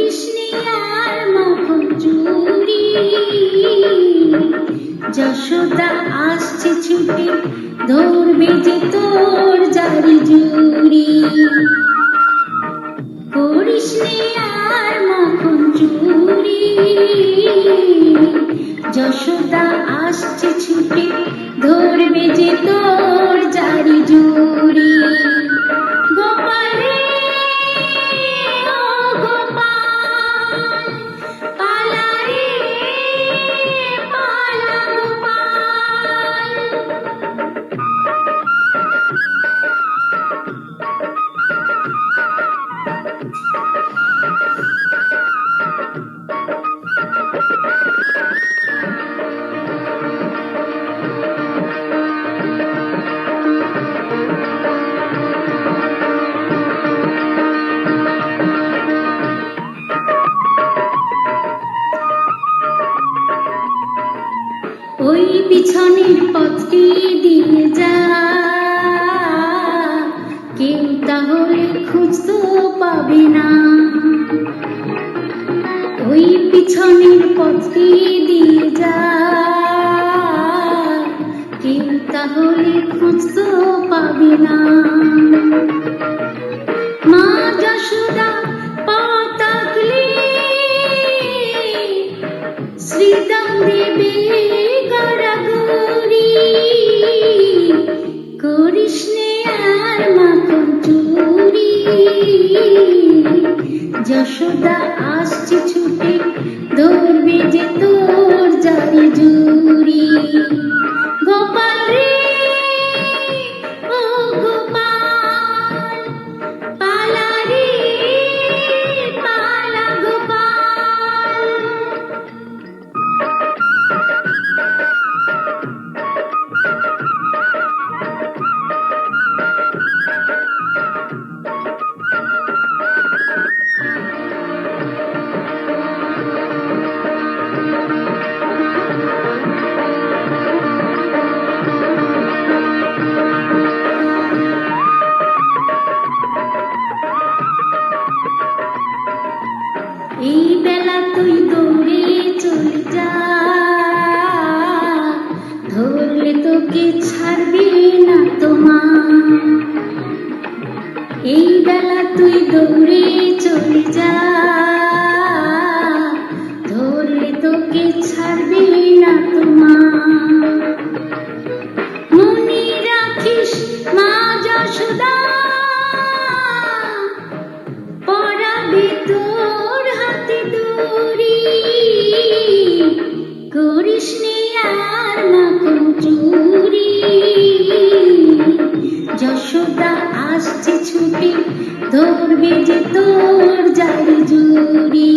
কৃষ্ণে আর মধুরি যশোদা আসছে ছুটে, ধরবে যে তোর জারি জুড়ি। কৃষ্ণে আর মাখন চুরি। যশোদা আসছে পিছনের পথটি দিয়ে যা। কেউ তাহলে খুঁজতো পাবে না। ওই পিছনের পথটি দিয়ে যা। কেউ তাহলে খুঁজতো পাবে না। মা যশোদা পা তাকলে, শ্রীদাম দেবে। নে আর মাখন যশোদা আসছে তুই দৌড়ে চলে ধরলে তোকে ছাড়বে না তোমার এই বেলা তুই দৌড়ে চলে যা। ধরলে তোকে ছাড়বে নে আর মাখো চুরি। যশোদা আসছে ছুটি ধরবে যে তোর জারি জুরি